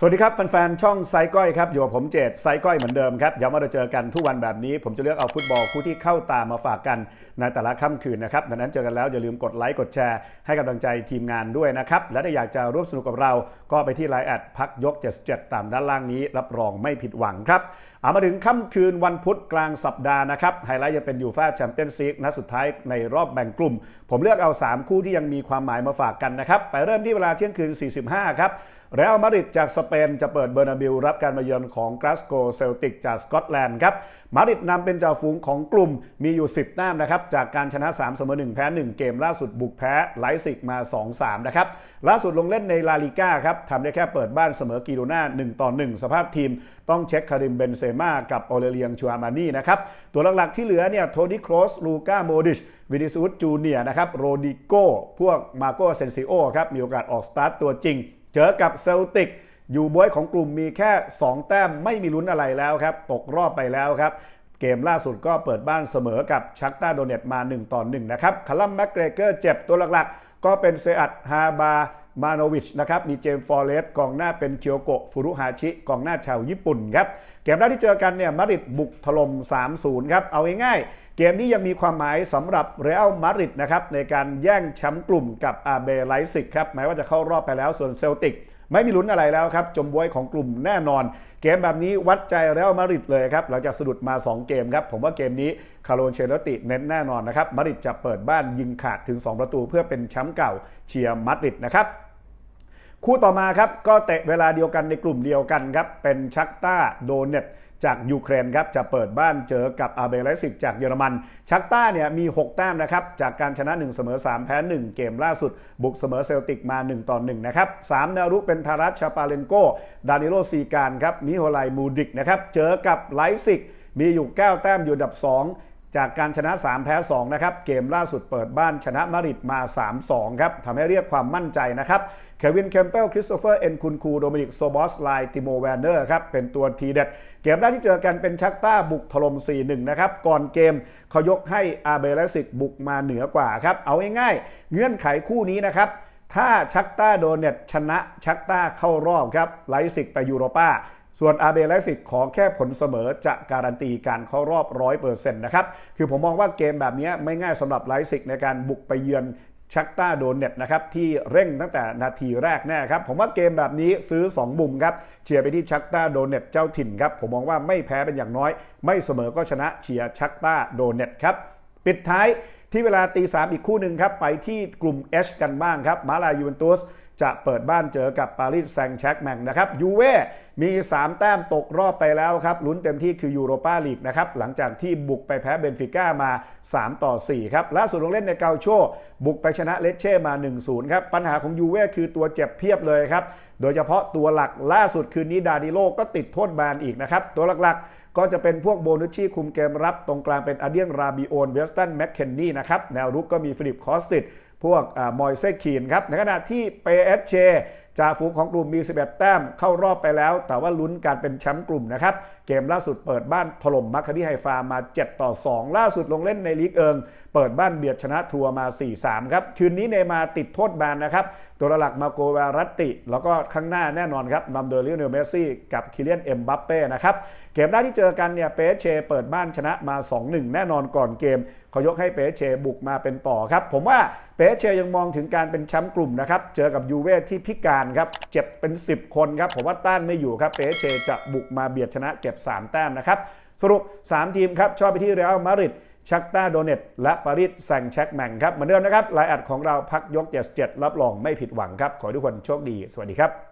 สวัสดีครับ แฟนๆ ช่องไซก้อยครับ อยู่กับผมเจตไซก้อยเหมือนเดิมครับย้ำว่าเราเจอกันทุกวันแบบนี้ ผมจะเลือกเอาฟุตบอลคู่ที่เข้าตามาฝากกันในแต่ละค่ำคืนนะครับดังนั้นเจอกันแล้วอย่าลืมกดไลค์กดแชร์ให้กำลังใจทีมงานด้วยนะครับ และถ้าอยากจะร่วมสนุกกับเราก็ไปที่ไลน์แอดพักยก 77 ตามด้านล่างนี้ รับรองไม่ผิดหวังครับเอามาถึงค่ำคืนวันพุธกลางสัปดาห์นะครับไฮไลท์ยังเป็นยูฟ่าแชมเปี้ยนส์ลีกนัดสุดท้ายในรอบแบ่งกลุ่ม ผมเลือกเอา 3 คู่ที่ยังมีความหมายมาฝากกันนะครับไปเริ่มที่เวลาเที่ยงคืน 45 ครับเรอัลมาดริดจากสเปนจะเปิดเบอร์นาบิลรับการมาเยือนของกราสโกเซลติกจากสกอตแลนด์ครับมาดริดนำเป็นจ่าฝูงของกลุ่มมีอยู่ 10 แต้มนะครับจากการชนะ 3 เสมอ 1 แพ้ 1 เกมล่าสุดบุกแพ้ไลซิกมา 2-3 นะครับล่าสุดลงเล่นในลาลิก้าครับทำได้แค่เปิดบ้านเสมอกีโดนา1ต่อ1 สภาพทีม ต้องเช็คคาริมเบนเซม่ากับโอเลเลียงชูอามานี่นะครับตัวหลักๆที่เหลือเนี่ยโทนี่โครสลูก้าโมดิชวินิซูสจูเนียนะครับโรดิโก้พวกมาโกเซนซิโอครับมีโอกาสออกสตาร์ตตัวจริง เจอกับเซลติกอยู่บวยของกลุ่มมีแค่ 2 แต้มไม่มีลุ้นอะไรแล้วครับ ตกรอบไปแล้วครับ เกมล่าสุดก็เปิดบ้านเสมอกับชักตาโดเนตมา 1 ต่อ 1 นะครับคาลัมแมกเกรเกอร์เจ็บตัวหลักๆ ก็เป็นเซอัตฮาบา มาโนวิชนะครับมีเจมส์ฟอร์เรสกองหน้าเป็นเคียวโกะฟุรุฮาชิกองหน้าชาวญี่ปุ่นครับเกมแรกที่เจอกันเนี่ยมาริดบุกถล่ม 3-0 ครับ เอาง่ายๆเกมนี้ยังมีความหมายสำหรับเรอัลมาริดนะครับในการแย่งแชมป์กลุ่มกับอาเบไลซิกครับแม้ว่าจะเข้ารอบไปแล้วส่วนเซลติกไม่มีลุ้นอะไรแล้วครับ จมบวยของกลุ่มแน่นอน เกมแบบนี้วัดใจเรอัลมาริดเลยครับหลังจากสะดุดมา 2 เกมครับ ผมว่าเกมนี้คาร์โลนเชลติเน้นแน่นอนนะครับมาริดจะเปิดบ้านยิงขาดถึง 2 ประตูเพื่อเป็นแชมป์เก่าเชียร์มาริดนะครับ คู่ต่อมาครับก็เตะเวลาเดียวกันในกลุ่มเดียวกันครับเป็นชักต้าโดเนตจากยูเครนครับจะเปิดบ้านเจอกับอาเบเลสิกจากเยอรมัน ชักต้าเนี่ยมี 6 แต้มนะครับจากการชนะ 1 เสมอ 3 แพ้ 1 เกมล่าสุด บุกเสมอเซลติกมา 1 ต่อ 1 นะครับ3แนวรุเป็นทารัสชาปาเลนโก ดานิโลซีการครับมิโฮไลมูดิกนะครับเจอกับไลซิกมีอยู่ 9 แต้มอยู่อันดับ 2 จากการชนะ 3 แพ้ 2 นะครับ เกมล่าสุดเปิดบ้านชนะมาริดมา 3-2 ครับทำให้เรียกความมั่นใจนะครับเควินเคมเปลคริสโตเฟอร์ เอ็นคุนคู โดมินิก โซบอส ไลติโมแวนเนอร์ครับ เป็นตัวทีเด็ด เกมแรกที่เจอกันเป็นชักต้าบุกถล่ม 4-1 นะครับ ก่อนเกมเขายกให้อาเบเลสิกบุกมาเหนือกว่าครับ เอาง่ายๆ เงื่อนไขคู่นี้นะครับ ถ้าชักต้าโดนเน็ตชนะชักต้าเข้ารอบครับไลซิกไปยูโรปาส่วนอาเบไลซิกขอแค่ผลเสมอจะการันตีการเข้ารอบ 100%นะครับ คือผมมองว่าเกมแบบนี้ไม่ง่ายสำหรับไลซิกในการบุกไปเยือนชักต้าโดนเน็ตนะครับ ที่เร่งตั้งแต่นาทีแรกแน่ครับ ผมว่าเกมแบบนี้ซื้อ2บุมครับ เชียร์ไปที่ชักต้าโดนเน็ตเจ้าถิ่นครับ ผมมองว่าไม่แพ้เป็นอย่างน้อย ไม่เสมอก็ชนะเชียร์ชักต้าโดนเน็ตครับ ปิดท้าย ที่เวลาตีสามอีกคู่หนึ่งครับ ไปที่กลุ่ม H กันบ้างครับมาลายูเวนตุสจะเปิดบ้านเจอกับปารีสแซงต์แชร์กแมงนะครับยูเว่ มี 3 แต้มตกรอบไปแล้วครับลุ้นเต็มที่คือยูโรปาลีกนะครับหลังจากที่บุกไปแพ้เบนฟิก้ามา 3 ต่อ 4 ครับล่าสุดลงเล่นในเกาโชบุกไปชนะเลเช่มา 1-0 ครับ ปัญหาของยูเว่คือตัวเจ็บเพียบเลยครับ โดยเฉพาะตัวหลักล่าสุดคืนนี้ดาดิโลก็ติดโทษแบนอีกนะครับ ตัวหลักๆ ก็จะเป็นพวกโบนุชชี่คุมเกมรับตรงกลางเป็นอาเดียนราบิโอนเวสตันแมคเคนนี่นะครับแนวรุกก็มีฟิลิปคอสติดพวกมอยเซคีนครับในขณะที่เปเอสเช จ่าฝูงของกลุ่มมี 11 แต้มเข้ารอบไปแล้ว แต่ว่าลุ้นการเป็นแชมป์กลุ่มนะครับ เกมล่าสุดเปิดบ้านถล่มมัคคาบีไฮฟามา 7 ต่อ 2 ล่าสุดลงเล่นในลีกเอิง เปิดบ้านเบียดชนะทัวร์มา 4-3 ครับ คืนนี้เนมาติดโทษแบนนะครับ ตัวหลักมาโกวารัตติ แล้วก็ข้างหน้าแน่นอนครับนำโดยลิโอเนลเมสซี่กับคิเลียนเอ็มบัปเป้นะครับเกมแรกที่เจอกันเนี่ยเปเชเปิดบ้านชนะมา 2-1 แน่นอนก่อนเกมเขายกให้เปเชบุกมาเป็นต่อครับ ผมว่า เปเชยังมองถึงการเป็นแชมป์กลุ่มนะครับ เจอกับยูเว่ที่พิการครับ เจ็บเป็น 10 คนครับ ผมว่าต้านไม่อยู่ครับ เปเชจะบุกมาเบียดชนะเก็บ 3 แต้มนะครับ สรุป 3 ทีมครับ ชอบไปที่เรอัลมาดริดชักตาโดเนตและปารีสแซงต์แชร์กแมงครับ เหมือนเดิมนะครับไลน์แอดของเราพักยกเจ็ดรับรองไม่ผิดหวังครับ ขอทุกคนโชคดี สวัสดีครับ